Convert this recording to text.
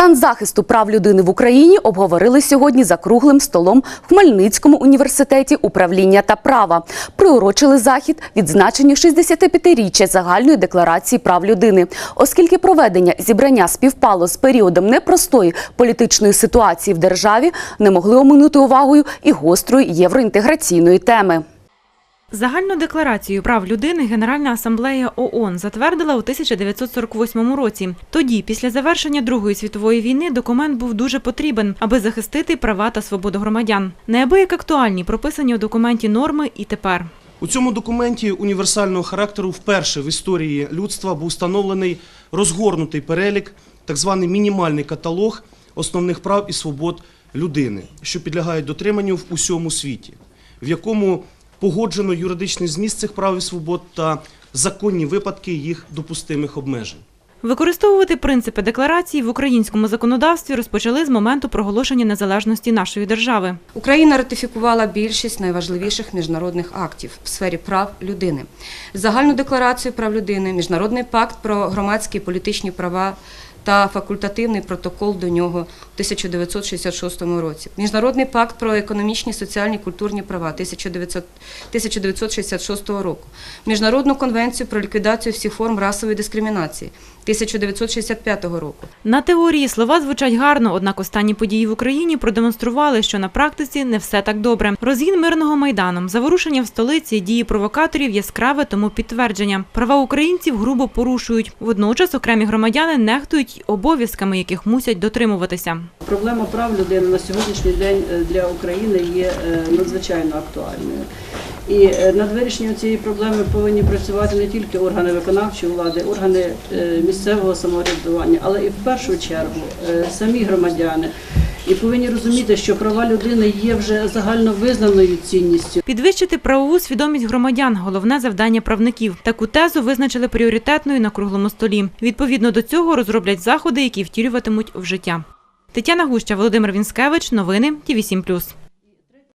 Стан захисту прав людини в Україні обговорили сьогодні за круглим столом в Хмельницькому університеті управління та права. Приурочили захід відзначенню 65-річчя загальної декларації прав людини, оскільки проведення зібрання співпало з періодом непростої політичної ситуації в державі, не могли оминути увагою і гострої євроінтеграційної теми. Загальну декларацію прав людини Генеральна асамблея ООН затвердила у 1948 році. Тоді, після завершення Другої світової війни, документ був дуже потрібен, аби захистити права та свободу громадян. Неабияк актуальні прописані у документі норми і тепер. У цьому документі універсального характеру вперше в історії людства був встановлений розгорнутий перелік, так званий мінімальний каталог основних прав і свобод людини, що підлягають дотриманню в усьому світі, в якому погоджено юридичний зміст цих прав і свобод та законні випадки їх допустимих обмежень. Використовувати принципи декларації в українському законодавстві розпочали з моменту проголошення незалежності нашої держави. Україна ратифікувала більшість найважливіших міжнародних актів в сфері прав людини: загальну декларацію прав людини, міжнародний пакт про громадські і політичні права. Та факультативний протокол до нього в 1966 році. Міжнародний пакт про економічні, соціальні, культурні права 1900 1966 року. Міжнародну конвенцію про ліквідацію всіх форм расової дискримінації 1965 року. На теорії слова звучать гарно, однак останні події в Україні продемонстрували, що на практиці не все так добре. Розгін мирного майданом, заворушення в столиці, дії провокаторів яскраве тому підтвердження. Права українців грубо порушують. Водночас окремі громадяни нехтують обов'язками, яких мусять дотримуватися. Проблема прав людини на сьогоднішній день е, для України є е, надзвичайно актуальною. І е, над вирішенням цієї проблеми повинні працювати не тільки органи виконавчої влади, органи місцевого самоврядування, але і в першу чергу самі громадяни. І повинні розуміти, що права людини є вже загально визнаною цінністю. Підвищити правову свідомість громадян головне завдання правників. Таку тезу визначили пріоритетною на круглому столі. Відповідно до цього розроблять заходи, які втілюватимуть в життя. Тетяна Гуща, Володимир Вінськевич. Новини Ті 7